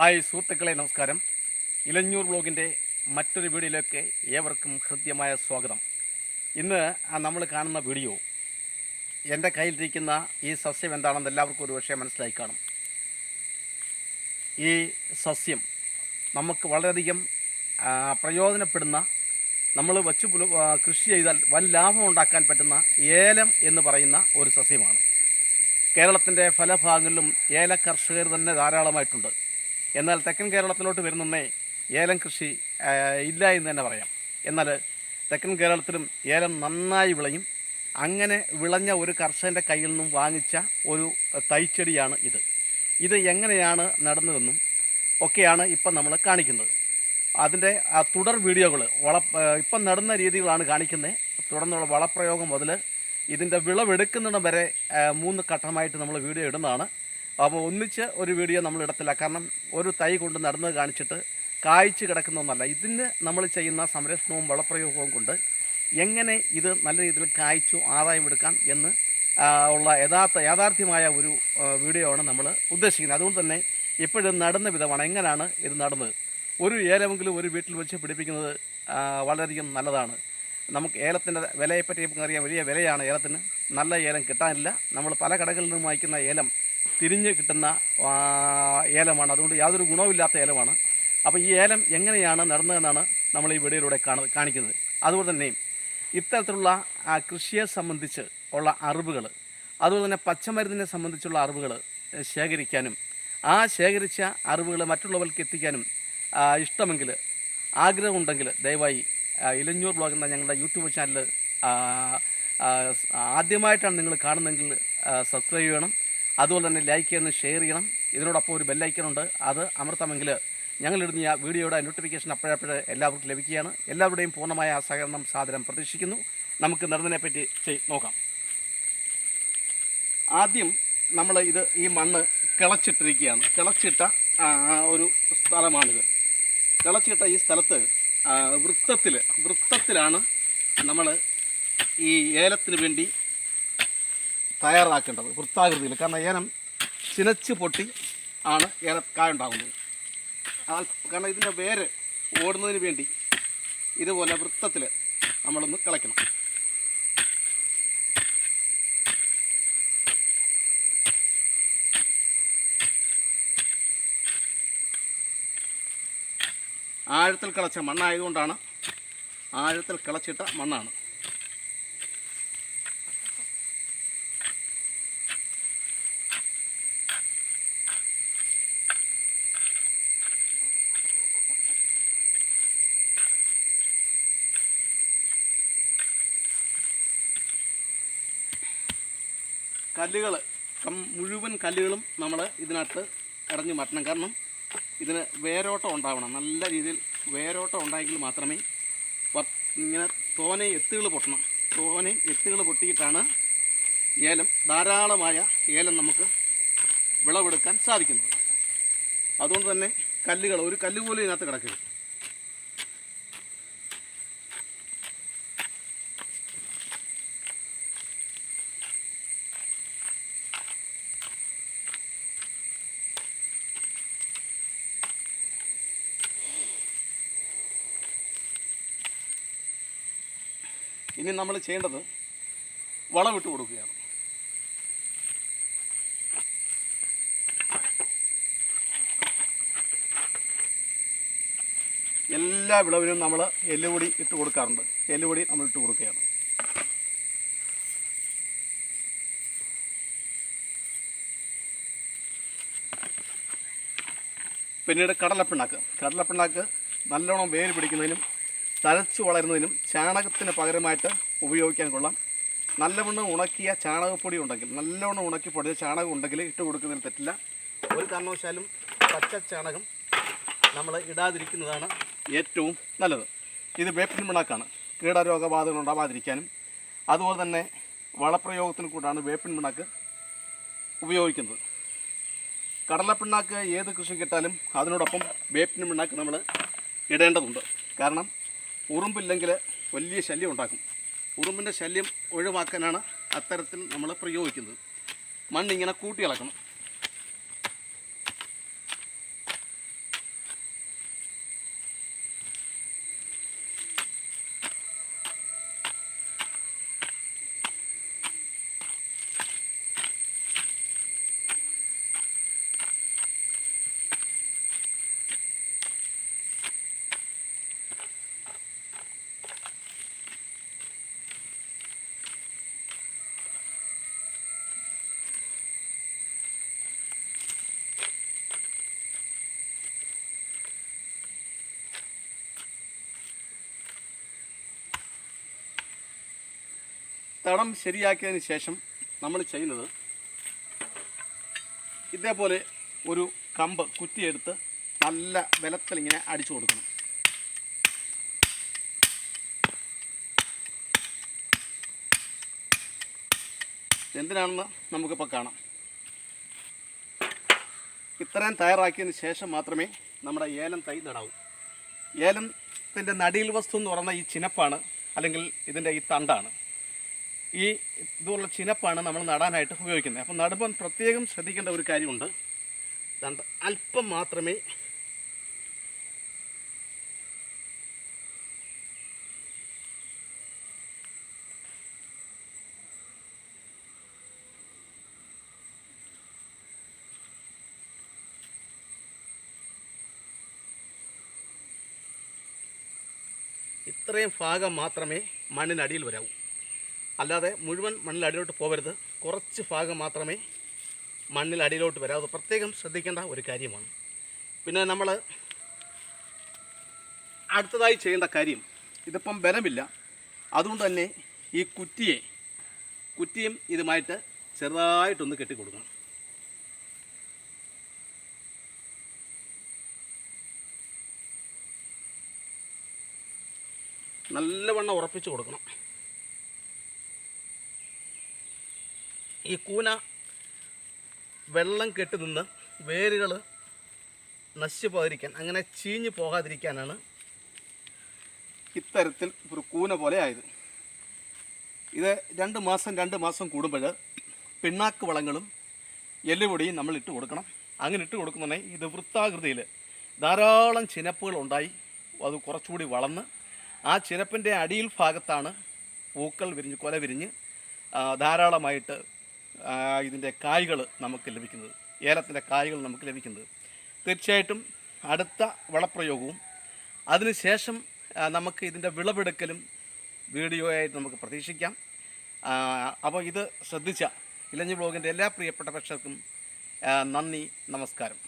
Hi സുഹൃത്തുക്കളെ നമസ്കാരം. ഇലഞ്ഞൂർ ബ്ലോഗിന്റെ മറ്റൊരു വീഡിയോയിലേക്ക് ഏവർക്കും ഹൃദ്യമായ സ്വാഗതം. ഇന്ന് നമ്മൾ കാണുന്ന വീഡിയോ എന്റെ കയ്യിലിരിക്കുന്ന ഈ സസ്യം എന്താണെന്ന് എല്ലാവർക്കും ഒരു പക്ഷേ മനസ്സിലായി കാണും. ഈ സസ്യം നമുക്ക് വളരെയധികം പ്രയോജനപ്പെടുന്ന നമ്മൾ വച്ച് കൃഷി ചെയ്താൽ വൻ ലാഭം ഉണ്ടാക്കാൻ പറ്റുന്ന ഏലം എന്ന് പറയുന്ന ഒരു സസ്യമാണ്. കേരളത്തിന്റെ ഫലഭാഗങ്ങളിലും ഏല കർഷകർ തന്നെ ധാരാളമായിട്ടുണ്ട്. എന്നാൽ തെക്കൻ കേരളത്തിലോട്ട് വരുന്നേ ഏലം കൃഷി ഇല്ല എന്ന് തന്നെ പറയാം. എന്നാൽ തെക്കൻ കേരളത്തിലും ഏലം നന്നായി വിളയും. അങ്ങനെ വിളഞ്ഞ ഒരു കർഷകന്റെ കയ്യിൽ നിന്നും വാങ്ങിച്ച ഒരു തൈച്ചെടിയാണ് ഇത്. ഇത് എങ്ങനെയാണ് നടന്നതെന്നും ഒക്കെയാണ് ഇപ്പം നമ്മൾ കാണിക്കുന്നത്. അതിന്റെ ആ തുടർ വീഡിയോകൾ വള ഇപ്പം നടുന്ന രീതികളാണ് കാണിക്കുന്നത്. തുടർന്നുള്ള വളപ്രയോഗം മുതൽ ഇതിന്റെ വിളവെടുക്കുന്നിടം വരെ മൂന്ന് ഘട്ടമായിട്ട് നമ്മൾ വീഡിയോ ഇടുന്നതാണ്. അപ്പോൾ ഒന്നിച്ച് ഒരു വീഡിയോ നമ്മൾ ഇടത്തില്ല. കാരണം ഒരു തൈ കൊണ്ട് നടന്ന് കാണിച്ചിട്ട് കായ്ച്ച് കിടക്കുന്ന ഒന്നല്ല. ഇതിന് നമ്മൾ ചെയ്യുന്ന സംരക്ഷണവും വളപ്രയോഗവും കൊണ്ട് എങ്ങനെ ഇത് നല്ല രീതിയിൽ കായ്ച്ചു ആദായം എടുക്കാം എന്ന് ഉള്ള യഥാർത്ഥ യാഥാർത്ഥ്യമായ ഒരു വീഡിയോ ആണ് നമ്മൾ ഉദ്ദേശിക്കുന്നത്. അതുകൊണ്ട് തന്നെ ഇപ്പോഴും നടന്ന വിധമാണ് എങ്ങനെയാണ് ഇത് നടന്നത്. ഒരു ഏലമെങ്കിലും ഒരു വീട്ടിൽ വെച്ച് പിടിപ്പിക്കുന്നത് വളരെയധികം നല്ലതാണ്. നമുക്ക് ഏലത്തിന്റെ വിലയെപ്പറ്റി നമുക്കറിയാം. വലിയ വിലയാണ് ഏലത്തിന്. നല്ല ഏലം കിട്ടാനില്ല. നമ്മൾ പല കടകളിൽ നിന്നും വാങ്ങിക്കുന്ന ഏലം തിരിഞ്ഞ് കിട്ടുന്ന ഏലമാണ്. അതുകൊണ്ട് യാതൊരു ഗുണവുമില്ലാത്ത ഏലമാണ്. അപ്പോൾ ഈ ഏലം എങ്ങനെയാണ് നടന്നതെന്നാണ് നമ്മൾ ഈ വീഡിയോയിലൂടെ കാണ കാണിക്കുന്നത്. അതുപോലെ തന്നെ ഇത്തരത്തിലുള്ള കൃഷിയെ സംബന്ധിച്ച് ഉള്ള അറിവുകൾ അതുപോലെ തന്നെ പച്ചമരുന്നിനെ സംബന്ധിച്ചുള്ള അറിവുകൾ ശേഖരിക്കാനും ആ ശേഖരിച്ച അറിവുകൾ മറ്റുള്ളവർക്ക് എത്തിക്കാനും ഇഷ്ടമെങ്കിൽ ആഗ്രഹമുണ്ടെങ്കിൽ ദയവായി ഇലഞ്ഞൂർ ബ്ലോഗ് എന്ന ഞങ്ങളുടെ യൂട്യൂബ് ചാനൽ ആദ്യമായിട്ടാണ് നിങ്ങൾ കാണുന്നതെങ്കിൽ സബ്സ്ക്രൈബ് ചെയ്യണം. അതുപോലെ തന്നെ ലൈക്ക് ചെയ്യണം ഷെയർ ചെയ്യണം. ഇതിനോടൊപ്പം ഒരു ബെല്ലൈക്കനുണ്ട് അത് അമർത്താമെങ്കിൽ ഞങ്ങളിടുന്ന വീഡിയോയുടെ നോട്ടിഫിക്കേഷൻ അപ്പോഴപ്പോഴേ എല്ലാവർക്കും ലഭിക്കുകയാണ്. എല്ലാവരുടെയും പൂർണമായ സഹകരണം സാധനം പ്രതീക്ഷിക്കുന്നു. നമുക്ക് നടന്നതിനെ പറ്റി നോക്കാം. ആദ്യം നമ്മൾ ഇത് ഈ മണ്ണ് കിളച്ചിട്ടിരിക്കുകയാണ്. കിളച്ചിട്ട ഒരു സ്ഥലമാണിത്. കിളച്ചിട്ട ഈ സ്ഥലത്ത് വൃത്തത്തിൽ വൃത്തത്തിലാണ് നമ്മൾ ഈ ഏലത്തിന് വേണ്ടി തയ്യാറാക്കേണ്ടത് വൃത്താകൃതിയിൽ. കാരണം ഏനം ചിനച്ച് പൊട്ടി ആണ് ഏലക്കായ ഉണ്ടാകുന്നത് കാരണം ഇതിന്റെ വേര് ഓടുന്നതിന് വേണ്ടി ഇതുപോലെ വൃത്തത്തിൽ നമ്മളൊന്ന് കളയ്ക്കണം ആഴത്തിൽ കിളച്ച മണ്ണായതുകൊണ്ടാണ് ആഴത്തിൽ കിളച്ചിട്ട മണ്ണാണ്. കല്ലുകൾ മുഴുവൻ കല്ലുകളും നമ്മൾ ഇതിനകത്ത് ഇറങ്ങി മാറ്റണം. കാരണം ഇതിന് വേരോട്ടം ഉണ്ടാവണം. നല്ല രീതിയിൽ വേരോട്ടം ഉണ്ടായെങ്കിൽ മാത്രമേ ഇങ്ങനെ തോനെ എത്തുകൾ പൊട്ടണം. തോനെ എത്തുകൾ പൊട്ടിയിട്ടാണ് ഏലം ധാരാളമായ ഏലം നമുക്ക് വിളവെടുക്കാൻ സാധിക്കുന്നത്. അതുകൊണ്ട് തന്നെ കല്ലുകൾ ഒരു കല്ല് പോലും ഇതിനകത്ത് കിടക്കരുത് ഇനി നമ്മൾ ചെയ്യേണ്ടത് വളമിട്ട് കൊടുക്കുകയാണ്. എല്ലാ വിളവിനും നമ്മൾ എല്ലുപൊടി ഇട്ട് കൊടുക്കാറുണ്ട്. എല്ലുപൊടി നമ്മൾ ഇട്ട് കൊടുക്കുകയാണ്. പിന്നീട് കടലപ്പിണ്ണാക്ക്. കടലപ്പിണ്ണാക്ക് നല്ലോണം വേര് പിടിക്കുന്നതിനും തഴച്ചു വളരുന്നതിനും ചാണകത്തിന് പകരമായിട്ട് ഉപയോഗിക്കാൻ കൊള്ളാം. നല്ലവണ്ണം ഉണക്കിയ ചാണകപ്പൊടി ഉണ്ടെങ്കിൽ നല്ലവണ്ണം ഉണക്കി പൊടിച്ച ചാണകം ഉണ്ടെങ്കിൽ ഇട്ട് കൊടുക്കുന്നതിന് തെറ്റില്ല. ഒരു കാരണവശാലും പച്ച ചാണകം നമ്മൾ ഇടാതിരിക്കുന്നതാണ് ഏറ്റവും നല്ലത്. ഇത് വേപ്പിൻ പിണ്ണാക്കാണ് കീടരോഗബാധകൾ ഉണ്ടാവാതിരിക്കാനും അതുപോലെ തന്നെ വളപ്രയോഗത്തിന് കൂടാണ് വേപ്പിൻ പിണ്ണാക്ക് ഉപയോഗിക്കുന്നത്. കടലപ്പിണ്ണാക്ക് ഏത് കൃഷി കിട്ടാലും അതിനോടൊപ്പം വേപ്പിൻ പിണ്ണാക്ക് നമ്മൾ ഇടേണ്ടതുണ്ട്. കാരണം ഉറുമ്പില്ലെങ്കിൽ വലിയ ശല്യം ഉണ്ടാക്കും. ഉറുമ്പിന്റെ ശല്യം ഒഴിവാക്കാനാണ് അത്തരത്തിൽ നമ്മൾ പ്രയോഗിക്കുന്നത്. മണ്ണിങ്ങനെ കൂട്ടി ഇളക്കണം തടം ശരിയാക്കിയതിന് ശേഷം നമ്മൾ ചെയ്യുന്നത് ഇതേപോലെ ഒരു കമ്പ് കുറ്റിയെടുത്ത് നല്ല വിലത്തിലിങ്ങനെ അടിച്ചു കൊടുക്കണം. എന്തിനാണെന്ന് നമുക്കിപ്പോൾ കാണാം. ഇത്രയും തയ്യാറാക്കിയതിന് ശേഷം മാത്രമേ നമ്മുടെ ഏലം തൈ നടാവൂ. ഏലത്തിന്റെ നടിയിൽ വസ്തു എന്ന് പറയുന്ന ഈ ചിനപ്പാണ് അല്ലെങ്കിൽ ഇതിന്റെ ഈ തണ്ടാണ്. ഈ ഇതുള്ള ചിനപ്പാണ് നമ്മൾ നടാനായിട്ട് ഉപയോഗിക്കുന്നത്. അപ്പം നടുമ്പം പ്രത്യേകം ശ്രദ്ധിക്കേണ്ട ഒരു കാര്യമുണ്ട്. അല്പം മാത്രമേ ഇത്രയും ഭാഗം മാത്രമേ മണ്ണിനടിയിൽ വരാവൂ. അല്ലാതെ മുഴുവൻ മണ്ണിലടിയിലോട്ട് പോകരുത് കുറച്ച് ഭാഗം മാത്രമേ മണ്ണിൽ അടിയിലോട്ട് പ്രത്യേകം ശ്രദ്ധിക്കേണ്ട ഒരു കാര്യമാണ്. പിന്നെ നമ്മൾ അടുത്തതായി ചെയ്യേണ്ട കാര്യം ഇതിപ്പം ബലമില്ല. അതുകൊണ്ട് തന്നെ ഈ കുറ്റിയെ കുറ്റിയും ഇതുമായിട്ട് ചെറുതായിട്ടൊന്ന് കെട്ടിക്കൊടുക്കണം. നല്ലവണ്ണം ഉറപ്പിച്ചു കൊടുക്കണം. ഈ കൂന വെള്ളം കെട്ടി നിന്ന് വേരുകൾ നശിച്ചു പോകാതിരിക്കാൻ അങ്ങനെ ചീഞ്ഞു പോകാതിരിക്കാനാണ് ഇത്തരത്തിൽ ഒരു കൂന പോലെ ആയത് ഇത് രണ്ട് മാസം രണ്ട് മാസം കൂടുമ്പോൾ പിണ്ണാക്ക് വളങ്ങളും എല്ലുപൊടിയും നമ്മൾ ഇട്ട് കൊടുക്കണം. അങ്ങനെ ഇട്ട് കൊടുക്കുന്നുണ്ടെങ്കിൽ ഇത് വൃത്താകൃതിയിൽ ധാരാളം ചിനപ്പുകൾ ഉണ്ടായി. അത് കുറച്ചുകൂടി വളർന്ന് ആ ചിനപ്പിന്റെ അടിയിൽ ഭാഗത്താണ് പൂക്കൾ വിരിഞ്ഞ് കൊല വിരിഞ്ഞ് ധാരാളമായിട്ട് ഇതിന്റെ കായ്കൾ നമുക്ക് ലഭിക്കുന്നത് ഏലത്തിന്റെ കായ്കൾ നമുക്ക് ലഭിക്കുന്നത്. തീർച്ചയായിട്ടും അടുത്ത വളപ്രയോഗവും അതിനുശേഷം നമുക്ക് ഇതിന്റെ വിളവെടുക്കലും വീഡിയോ ആയിട്ട് നമുക്ക് പ്രതീക്ഷിക്കാം. അപ്പോൾ ഇത് ശ്രദ്ധിച്ച ഇലഞ്ഞി ബ്ലോഗിന്റെ എല്ലാ പ്രിയപ്പെട്ട പ്രേക്ഷകർക്കും നന്ദി നമസ്കാരം.